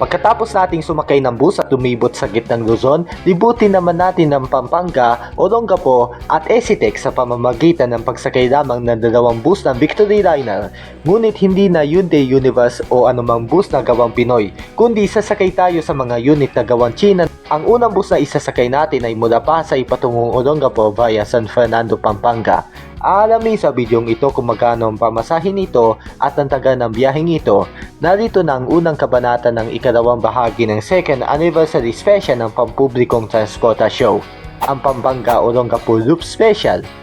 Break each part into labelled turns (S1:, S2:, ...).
S1: Pagkatapos nating sumakay ng bus at tumibot sa gitnang Luzon, libutin naman natin ng Pampanga, Olongapo at Esitex sa pamamagitan ng pagsakay lamang ng dalawang bus ng Victory Liner. Ngunit hindi na Hyundai Universe o anumang bus na gawang Pinoy, kundi sasakay tayo sa mga unit na gawang China. Ang unang bus na isasakay natin ay mula Pasay patungong Olongapo via San Fernando, Pampanga. Aalamin sa bidyong ito kung magkano ang pamasahin nito at ang taga ng biyaheng ito. Narito na ang unang kabanata ng ikalawang bahagi ng second anniversary special ng pampublikong transporta show, ang Pampanga Olongapo Loop Special.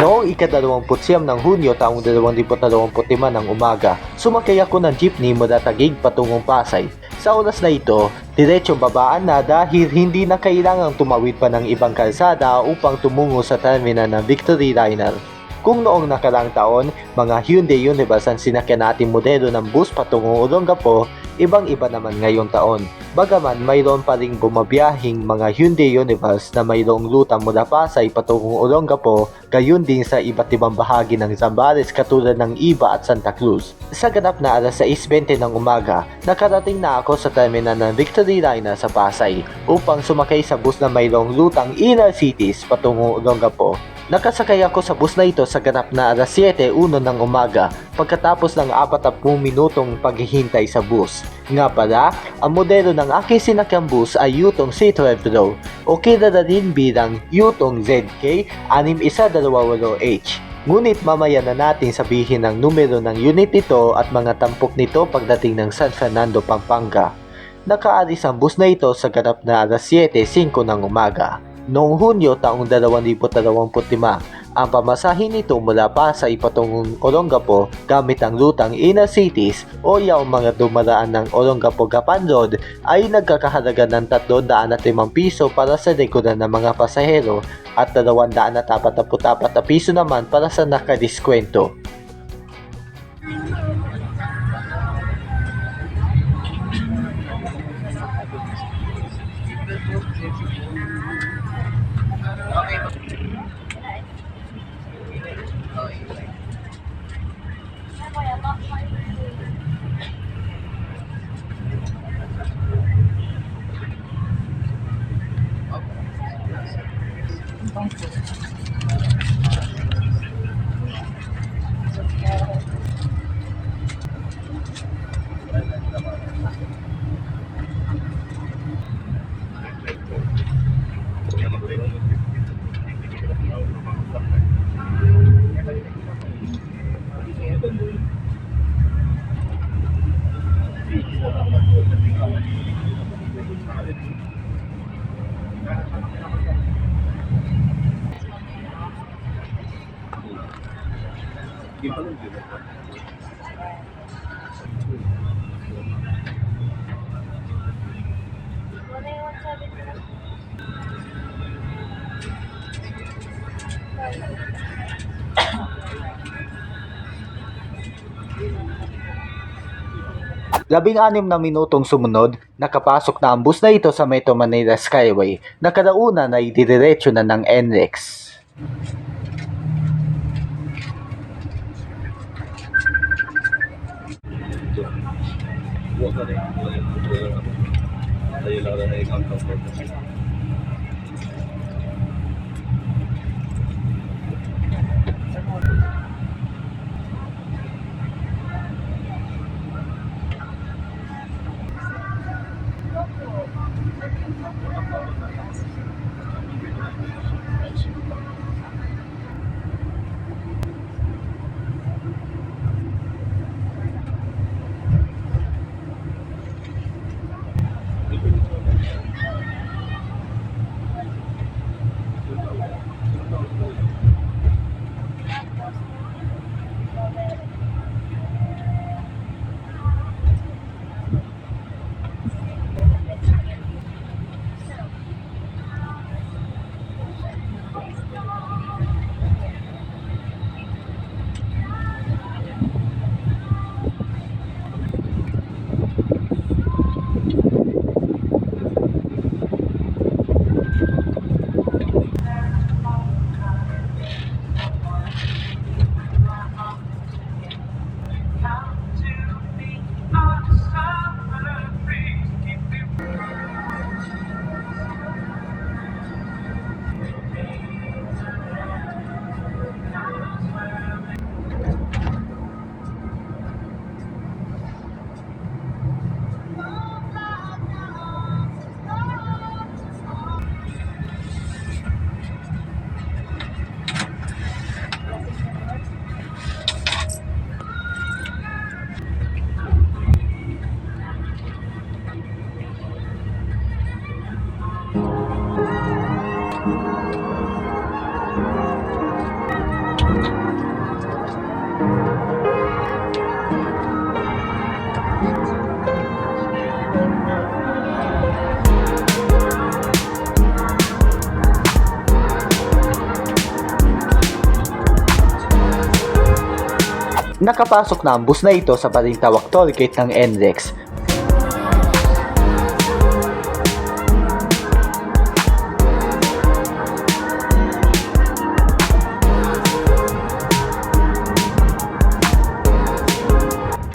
S1: Noong ikadalawamput siyam ng Hunyo taong 2025 ng umaga, sumakay ako ng jeepney mula Taguig patungong Pasay. Sa oras na ito, diretsong babaan na dahil hindi na kailangang tumawid pa ng ibang kalsada upang tumungo sa terminal ng Victory Liner. Kung noong nakarang taon, mga Hyundai Universe ang sinakyan nating modelo ng bus patungong Olongapo, ibang-iba naman ngayong taon. Bagaman mayroon pa ring bumabiyahing mga Hyundai Universe na mayroong ruta mula Pasay patungong Olongapo, gayon din sa iba't ibang bahagi ng Zambales katulad ng Iba at Santa Cruz. Sa ganap na alas 6.20 ng umaga, nakarating na ako sa terminal ng Victory Liner sa Pasay upang sumakay sa bus na mayroong rutang inner cities patungong Olongapo. Nakasakay ako sa bus na ito sa ganap na alas 7.01 ng umaga pagkatapos ng 40 minutong paghihintay sa bus. Nga pala, ang modelo ng aking sinakyang bus ay Yutong C12 Pro o kilala din bilang Yutong ZK 6128H. Ngunit mamaya na natin sabihin ang numero ng unit nito at mga tampok nito pagdating ng San Fernando, Pampanga. Nakaalis ang bus na ito sa ganap na alas 7.05 ng umaga. Noong Hunyo taong 2025, ang pamasahin nito mula pa sa ipatungong Olongapo gamit ang lutang inner cities o yung mga dumaraan ng Olongapo Gapan Road ay nagkakahalaga ng 305 piso para sa regular na mga pasahero at 244 na piso naman para sa nakadiskwento. Então, Labing-anim na minutong sumunod, nakapasok na ang bus na ito sa Metro Manila Skyway na kalauna na idiretso na ng NLEX. Huwag ka rin. Tayo lang na ikaw freaking fucking Nakapasok na ang bus na ito sa Balintawak Tollgate ng NLEX.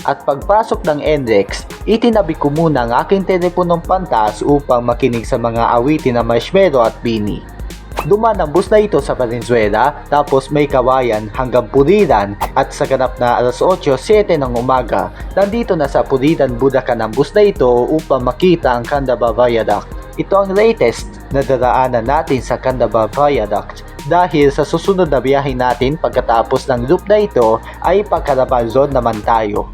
S1: At pagpasok ng NLEX, itinabi ko muna ang aking teleponong pantas upang makinig sa mga awitin ng Marshmello at Bini. Duman ang bus na ito sa Valenzuela, tapos may kawayan hanggang Pulilan at sa ganap na alas 8.07 ng umaga, nandito na sa Pulilan, Bulacan ang bus na ito upang makita ang Candaba Viaduct. Ito ang latest na daraanan natin sa Candaba Viaduct dahil sa susunod na biyahe natin pagkatapos ng loop na ito ay pagkalaban zone naman tayo.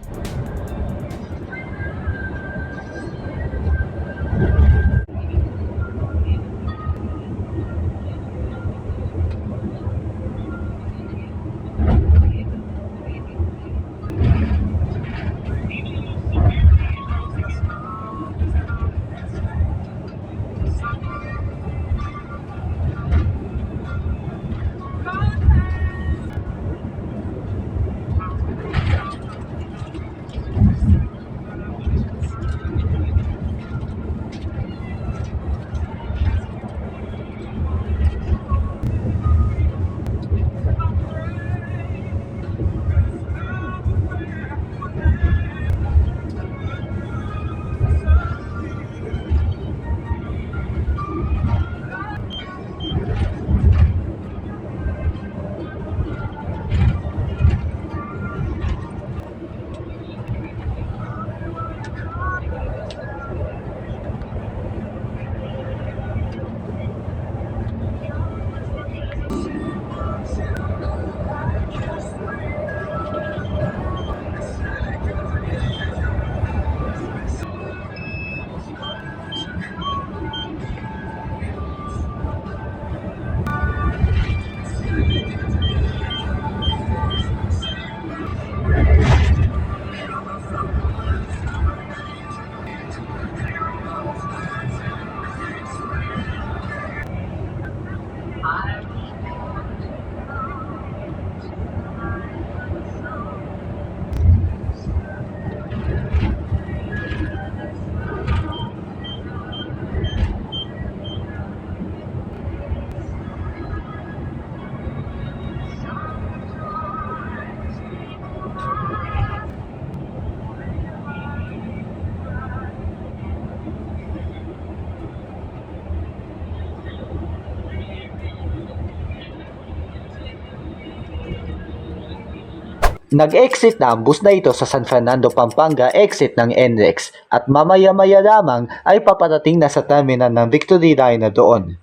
S1: Nag-exit na ang bus na ito sa San Fernando, Pampanga exit ng NLEX at mamaya-maya lamang ay paparating na sa terminal ng Victory Line na doon.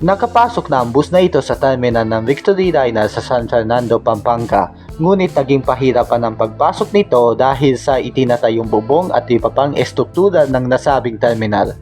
S1: Nakapasok na ang bus na ito sa terminal ng Victory Liner sa San Fernando, Pampanga. Ngunit naging pahirapan ang pagpasok nito dahil sa itinatayong bubong at iba pang estruktura ng nasabing terminal.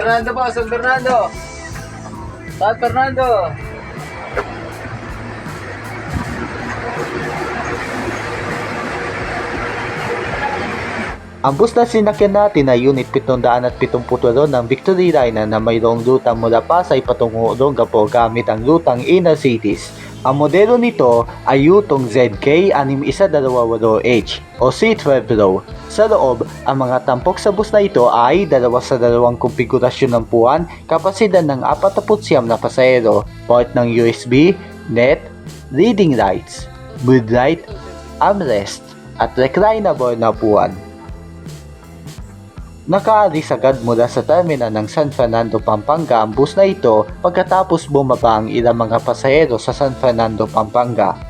S2: Fernando po, San Fernando. San Fernando.
S1: Ang bus na sinakyan natin ay Unit 772 ng Victory Line na mayroong lutang mula Pasay patungo Olongapo gamit ang lutang Inner Cities. Ang modelo nito ay Yutong ZK6128H o C12 Pro. Sa loob, ang mga tampok sa bus na ito ay dalawa sa dalawang konfigurasyon ng puwan, kapasidad ng 49 na pasahero, port ng USB, net, reading lights, mood light, armrest, at reclinable na puwan. Nakaalis agad mula sa terminal ng San Fernando, Pampanga ang bus na ito pagkatapos bumaba ang ilang mga pasahero sa San Fernando, Pampanga.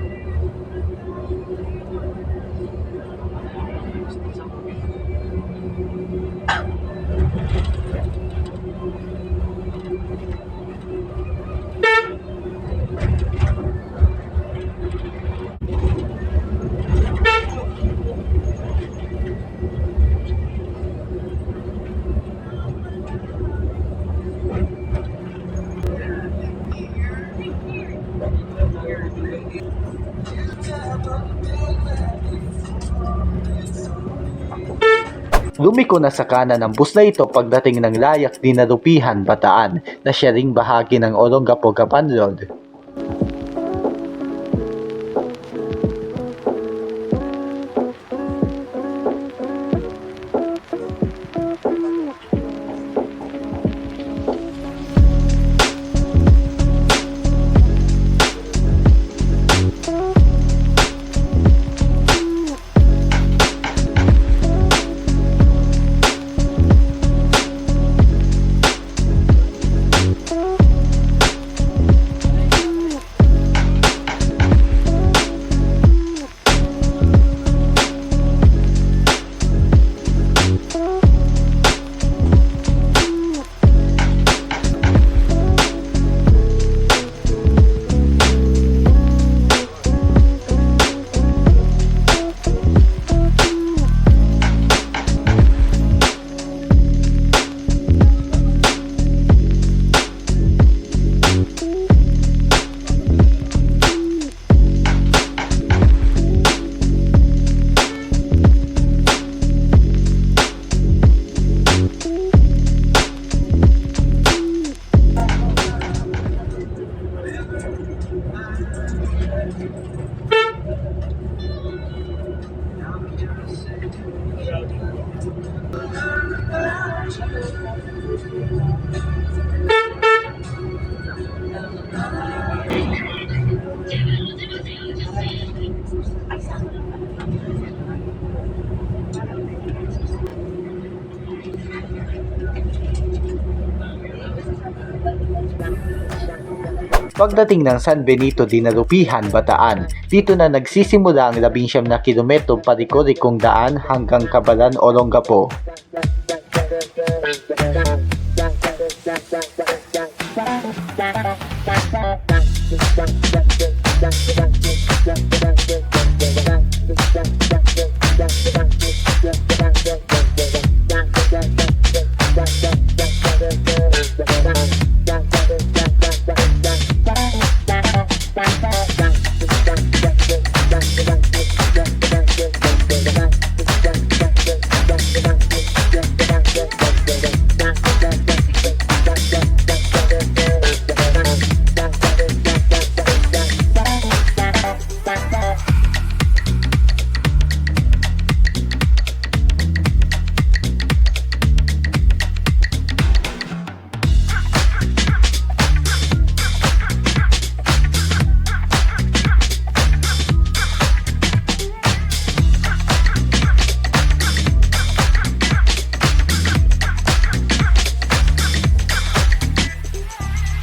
S1: Lumiko na sa kanan ng bus na ito pagdating ng layak dinarupihan Bataan na siya ring bahagi ng Olongapo Gapan. Pagdating ng San Benito de Narupihan, Bataan, dito na nagsisimula ang labinsyam na kilometro parikorikong daan hanggang Kabalan, Olongapo. Thank you.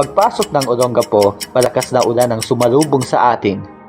S1: Pagpasok ng Olongapo, malakas na ulan ang sumalubong sa atin.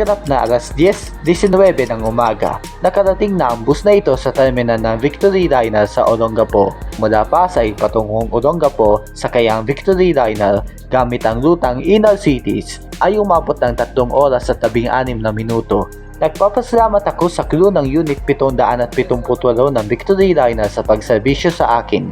S1: Sa ganap na alas 10.19 ng umaga, nakarating na ang bus na ito sa terminal ng Victory Liner sa Olongapo. Mula Pasay patungong Olongapo sa kayang Victory Liner gamit ang rutang Inner Cities ay umabot ng 3 oras at 16 na minuto. Nagpapasalamat ako sa crew ng Unit 778 ng Victory Liner sa pagserbisyo sa akin.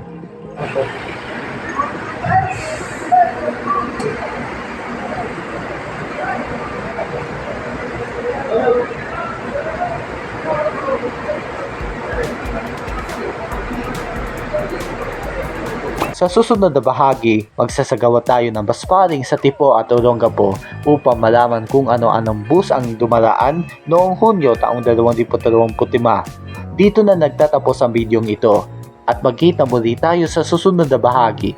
S1: Susunod na bahagi, magsasagawa tayo ng basparing sa Tipo at Olongapo upang malaman kung ano-anong bus ang dumaraan noong Hunyo taong 2025. Dito na nagtatapos ang bidyong ito at magkita muli tayo sa susunod na bahagi.